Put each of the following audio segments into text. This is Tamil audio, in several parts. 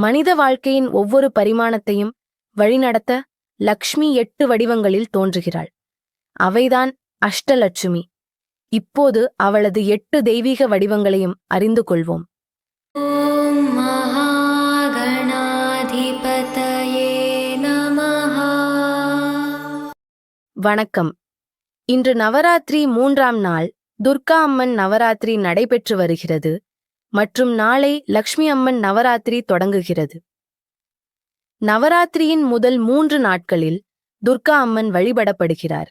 மனித வாழ்க்கையின் ஒவ்வொரு பரிமாணத்தையும் வழிநடத்த லக்ஷ்மி எட்டு வடிவங்களில் தோன்றுகிறாள். அவைதான் அஷ்டலட்சுமி. இப்போது அவளது எட்டு தெய்வீக வடிவங்களையும் அறிந்து கொள்வோம். வணக்கம். இன்று நவராத்திரி மூன்றாம் நாள் துர்கா அம்மன் நவராத்திரி நடைபெற்று வருகிறது. மற்றும் நாளை லக்ஷ்மி அம்மன் நவராத்திரி தொடங்குகிறது. நவராத்திரியின் முதல் மூன்று நாட்களில் துர்கா அம்மன் வழிபடப்படுகிறார்.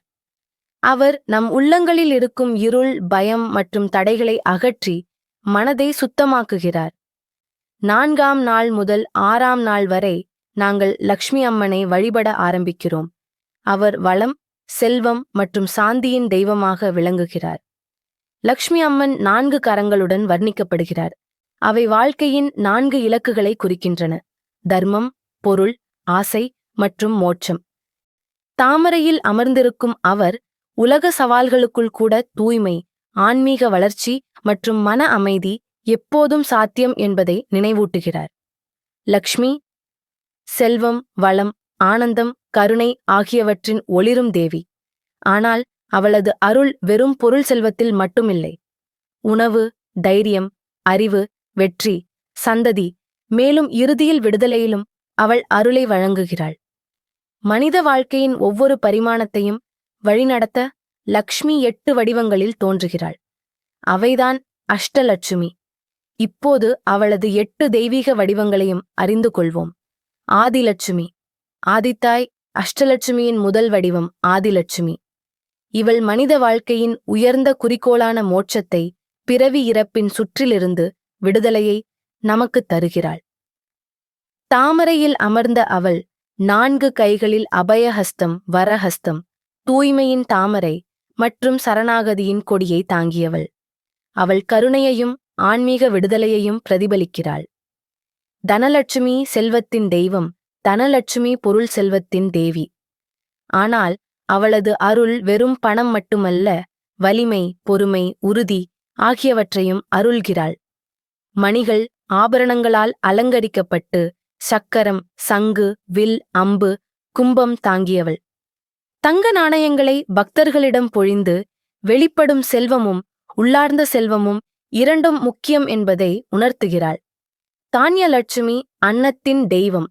அவர் நம் உள்ளங்களில் இருக்கும் இருள் பயம் மற்றும் தடைகளை அகற்றி மனதை சுத்தமாக்குகிறார். நான்காம் நாள் முதல் ஆறாம் நாள் வரை நாங்கள் லக்ஷ்மி அம்மனை வழிபட ஆரம்பிக்கிறோம். அவர் வளம் செல்வம் மற்றும் சாந்தியின் தெய்வமாக விளங்குகிறார். லக்ஷ்மி அம்மன் நான்கு கரங்களுடன் வர்ணிக்கப்படுகிறார். அவை வாழ்க்கையின் நான்கு இலக்குகளை குறிக்கின்றன. தர்மம் பொருள் ஆசை மற்றும் மோட்சம். தாமரையில் அமர்ந்திருக்கும் அவர் உலக சவால்களுக்குள் கூட தூய்மை ஆன்மீக வளர்ச்சி மற்றும் மன அமைதி எப்போதும் சாத்தியம் என்பதை நினைவூட்டுகிறார். லக்ஷ்மி செல்வம் வளம் ஆனந்தம் கருணை ஆகியவற்றின் ஒளிரும் தேவி. ஆனால் அவளது அருள் வெறும் பொருள் செல்வத்தில் மட்டுமில்லை. உணவு தைரியம் அறிவு வெற்றி சந்ததி மேலும் இறுதியில் விடுதலையிலும் அவள் அருளை வழங்குகிறாள். மனித வாழ்க்கையின் ஒவ்வொரு பரிமாணத்தையும் வழிநடத்த லக்ஷ்மி எட்டு வடிவங்களில் தோன்றுகிறாள். அவைதான் அஷ்டலட்சுமி. இப்போது அவளது எட்டு தெய்வீக வடிவங்களையும் அறிந்து கொள்வோம். ஆதிலட்சுமி. ஆதித்தாய் அஷ்டலட்சுமியின் முதல் வடிவம் ஆதிலட்சுமி. இவள் மனித வாழ்க்கையின் உயர்ந்த குறிக்கோளான மோட்சத்தை பிறவி இறப்பின் சுற்றிலிருந்து விடுதலையை நமக்குத் தருகிறாள். தாமரையில் அமர்ந்த அவள் நான்கு கைகளில் அபயஹஸ்தம் வரஹஸ்தம் தூய்மையின் தாமரை மற்றும் சரணாகதியின் கொடியை தாங்கியவள். அவள் கருணையையும் ஆன்மீக விடுதலையையும் பிரதிபலிக்கிறாள். தனலட்சுமி செல்வத்தின் தெய்வம் தனலட்சுமி பொருள் செல்வத்தின் தேவி. ஆனால் அவளது அருள் வெறும் பணம் மட்டுமல்ல வலிமை பொறுமை உறுதி ஆகியவற்றையும் அருள்கிறாள். மணிகள் ஆபரணங்களால் அலங்கரிக்கப்பட்டு சக்கரம் சங்கு வில் அம்பு கும்பம் தாங்கியவள். தங்க நாணயங்களை பக்தர்களிடம் பொழிந்து வெளிப்படும் செல்வமும் உள்ளார்ந்த செல்வமும் இரண்டும் முக்கியம் என்பதை உணர்த்துகிறாள். தானியலட்சுமி அன்னத்தின் தெய்வம்.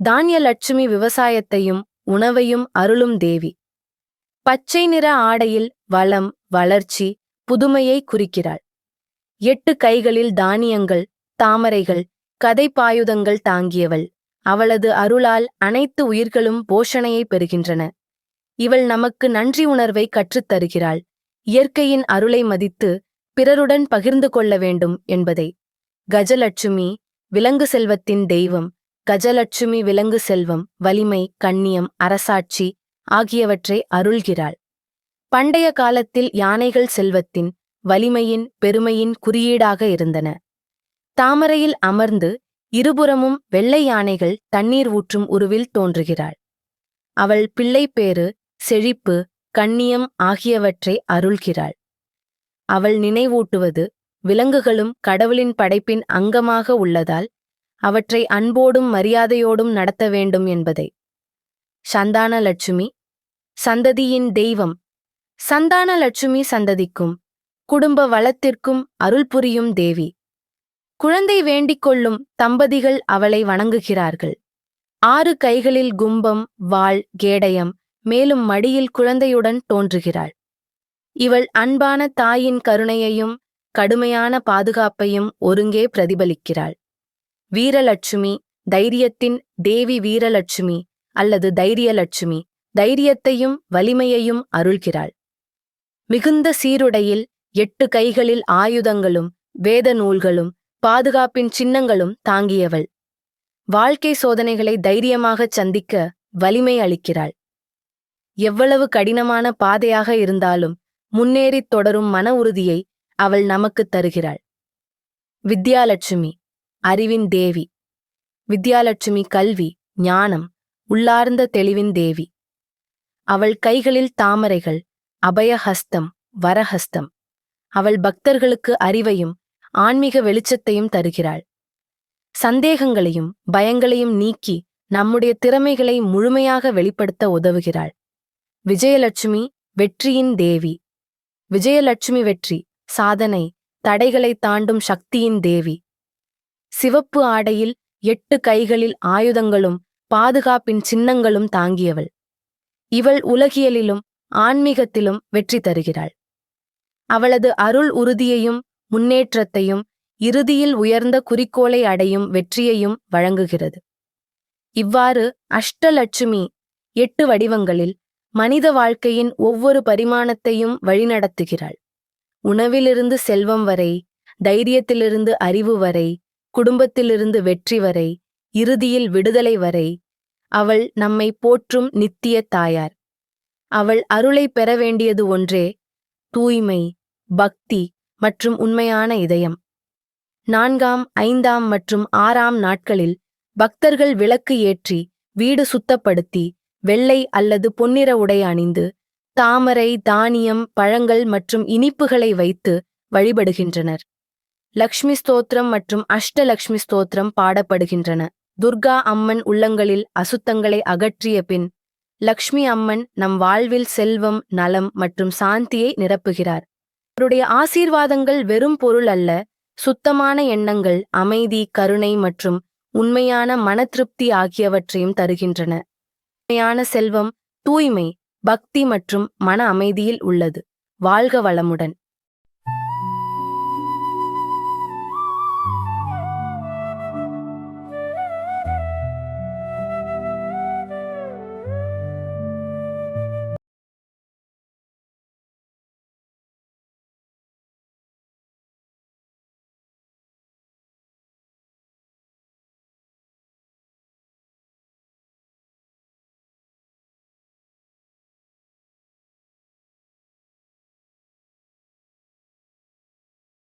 தானியலட்சுமி விவசாயத்தையும் உணவையும் அருளும் தேவி. பச்சை நிற ஆடையில் வளம் வளர்ச்சி புதுமையை குறிக்கிறாள். எட்டு கைகளில் தானியங்கள் தாமரைகள் கதைப்பாயுதங்கள் தாங்கியவள். அவளது அருளால் அனைத்து உயிர்களும் போஷணையை பெறுகின்றன. இவள் நமக்கு நன்றி உணர்வை கற்றுத்தருகிறாள். இயற்கையின் அருளை மதித்து பிறருடன் பகிர்ந்து கொள்ள வேண்டும் என்பதை. கஜலட்சுமி விலங்கு செல்வத்தின் தெய்வம். கஜலட்சுமி விலங்கு செல்வம் வலிமை கண்ணியம் அரசாட்சி ஆகியவற்றை அருள்கிறாள். பண்டைய காலத்தில் யானைகள் செல்வத்தின் வலிமையின் பெருமையின் குறியீடாக இருந்தன. தாமரையில் அமர்ந்து இருபுறமும் வெள்ளை யானைகள் தண்ணீர் ஊற்றும் உருவில் தோன்றுகிறாள். அவள் பிள்ளைப்பேறு செழிப்பு கண்ணியம் ஆகியவற்றை அருள்கிறாள். அவள் நினைவூட்டுவது விலங்குகளும் கடவுளின் படைப்பின் அங்கமாக உள்ளதால் அவற்றை அன்போடும் மரியாதையோடும் நடத்த வேண்டும் என்பதை. சந்தான லட்சுமி சந்ததியின் தெய்வம். சந்தான லட்சுமி சந்ததிக்கும் குடும்ப வளத்திற்கும் அருள் புரியும் தேவி. குழந்தை வேண்டிக் கொள்ளும் தம்பதிகள் அவளை வணங்குகிறார்கள். ஆறு கைகளில் கும்பம் வாள் கேடயம் மேலும் மடியில் குழந்தையுடன் தோன்றுகிறாள். இவள் அன்பான தாயின் கருணையையும் கடுமையான பாதுகாப்பையும் ஒருங்கே பிரதிபலிக்கிறாள். வீரலட்சுமி தைரியத்தின் தேவி வீரலட்சுமி அல்லது தைரியலட்சுமி தைரியத்தையும் வலிமையையும் அருள்கிறாள். மிகுந்த சீருடையில் எட்டு கைகளில் ஆயுதங்களும் வேத நூல்களும் பாதுகாப்பின் சின்னங்களும் தாங்கியவள். வாழ்க்கை சோதனைகளை தைரியமாகச் சந்திக்க வலிமை அளிக்கிறாள். எவ்வளவு கடினமான பாதையாக இருந்தாலும் முன்னேறித் தொடரும் மன உறுதியை அவள் நமக்குத் தருகிறாள். வித்யாலட்சுமி அறிவின் தேவி. வித்யாலட்சுமி கல்வி ஞானம் உள்ளார்ந்த தெளிவின் தேவி. அவள் கைகளில் தாமரைகள் அபயஹஸ்தம் வரஹஸ்தம். அவள் பக்தர்களுக்கு அறிவையும் ஆன்மீக வெளிச்சத்தையும் தருகிறாள். சந்தேகங்களையும் பயங்களையும் நீக்கி நம்முடைய திறமைகளை முழுமையாக வெளிப்படுத்த உதவுகிறாள். விஜயலட்சுமி வெற்றியின் தேவி. விஜயலட்சுமி வெற்றி சாதனை தடைகளை தாண்டும் சக்தியின் தேவி. சிவப்பு ஆடையில் எட்டு கைகளில் ஆயுதங்களும் பாதுகாப்பின் சின்னங்களும் தாங்கியவள். இவள் உலகியலிலும் ஆன்மீகத்திலும் வெற்றி தருகிறாள். அவளது அருள் உறுதியையும் முன்னேற்றத்தையும் இறுதியில் உயர்ந்த குறிக்கோளை அடையும் வெற்றியையும் வழங்குகிறது. இவ்வாறு அஷ்டலட்சுமி எட்டு வடிவங்களில் மனித வாழ்க்கையின் ஒவ்வொரு பரிமாணத்தையும் வழிநடத்துகிறாள். உணவிலிருந்து செல்வம் வரை தைரியத்திலிருந்து அறிவு வரை குடும்பத்திலிருந்து வெற்றி வரை இறுதியில் விடுதலை வரை அவள் நம்மை போற்றும் நித்திய தாயார். அவள் அருளை பெற வேண்டியது ஒன்றே தூய்மை பக்தி மற்றும் உண்மையான இதயம். நான்காம் ஐந்தாம் மற்றும் ஆறாம் நாட்களில் பக்தர்கள் விளக்கு ஏற்றி வீடு சுத்தப்படுத்தி வெள்ளை அல்லது பொன்னிற உடை அணிந்து தாமரை தானியம் பழங்கள் மற்றும் இனிப்புகளை வைத்து வழிபடுகின்றனர். லக்ஷ்மி ஸ்தோத்திரம் மற்றும் அஷ்டலக்ஷ்மி ஸ்தோத்திரம் பாடப்படுகின்றன. துர்கா அம்மன் உள்ளங்களில் அசுத்தங்களை அகற்றிய பின் லக்ஷ்மி அம்மன் நம் வாழ்வில் செல்வம் நலம் மற்றும் சாந்தியை நிரப்புகிறார். அவருடைய ஆசீர்வாதங்கள் வெறும் பொருள் அல்ல சுத்தமான எண்ணங்கள் அமைதி கருணை மற்றும் உண்மையான மன திருப்தி ஆகியவற்றையும் தருகின்றன. உண்மையான செல்வம் தூய்மை பக்தி மற்றும் மன அமைதியில் உள்ளது. வாழ்க வளமுடன்.